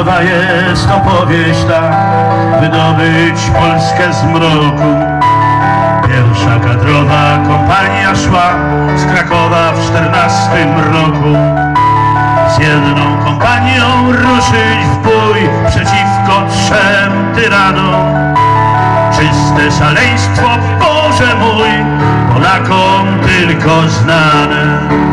Nowa jest opowieść ta, wydobyć Polskę z mroku. Pierwsza kadrowa kompania szła z Krakowa w czternastym roku. Z jedną kompanią ruszyć w bój przeciwko trzem tyranom. Czyste szaleństwo, Boże mój, Polakom tylko znane.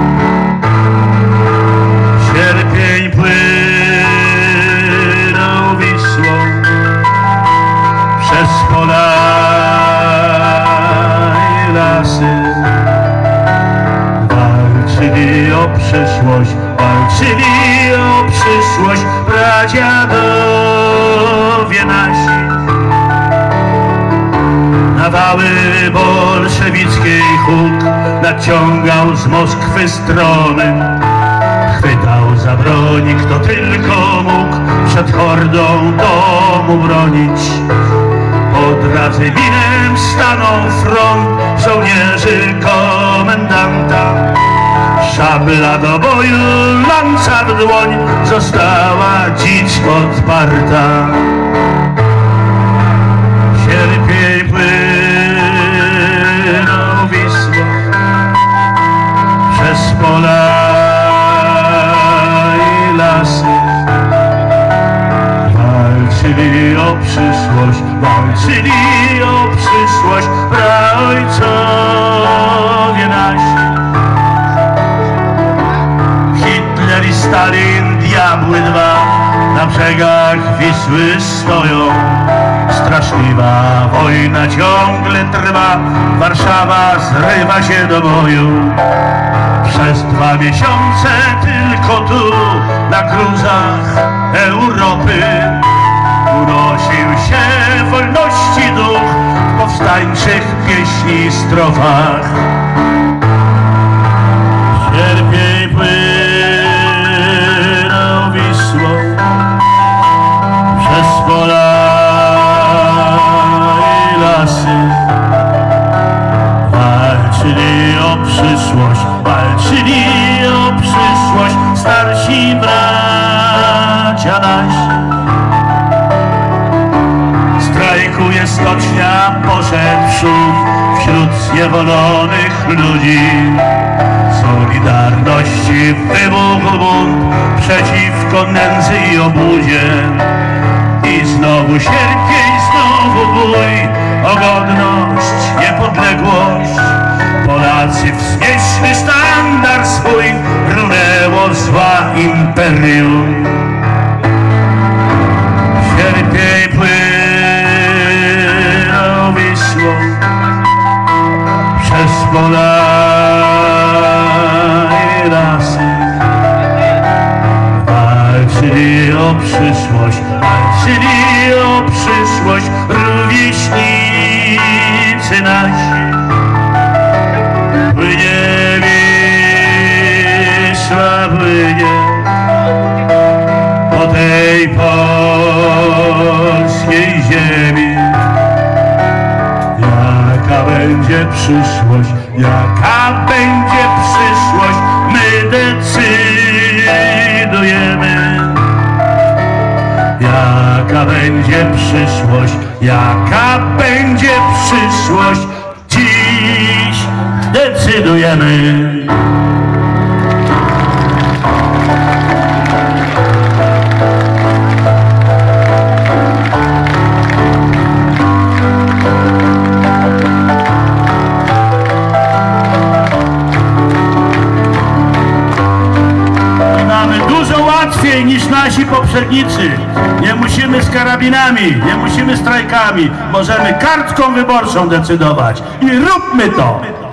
O przyszłość, walczyli o przyszłość pradziadowie nasi. Na wały bolszewickiej huk naciągał z Moskwy strony. Chwytał za broni, kto tylko mógł przed hordą domu bronić. Po drodze winem stanął front żołnierzy komendanta. Szabla do boju, lanca w dłoń, została dziś odparta. Sierpień płynął Wisłą przez pola i lasy. Walczyli o przyszłość, walczyli o przyszłość, praojcowie diabły dwa, na brzegach Wisły stoją. Straszliwa wojna ciągle trwa, Warszawa zrywa się do boju. Przez dwa miesiące tylko tu, na gruzach Europy, unosił się wolności duch w powstańczych pieśni strofach. Wśród zniewolonych ludzi. Solidarności wybuchł bunt przeciwko nędzy i obłudzie. I znowu sierpień, znowu bój o godność, niepodległość. Polacy wznieśli sztandar swój, runęło zła imperium. Przyszłość, walczyli o przyszłość rówieśnicy nasi. Płynie Wisła, płynie po tej polskiej ziemi. Jaka będzie przyszłość, jaka będzie przyszłość, my decydujemy. Jaka będzie przyszłość, jaka będzie przyszłość, dziś decydujemy. Niż nasi poprzednicy. Nie musimy z karabinami, nie musimy strajkami. Możemy kartką wyborczą decydować. I róbmy to!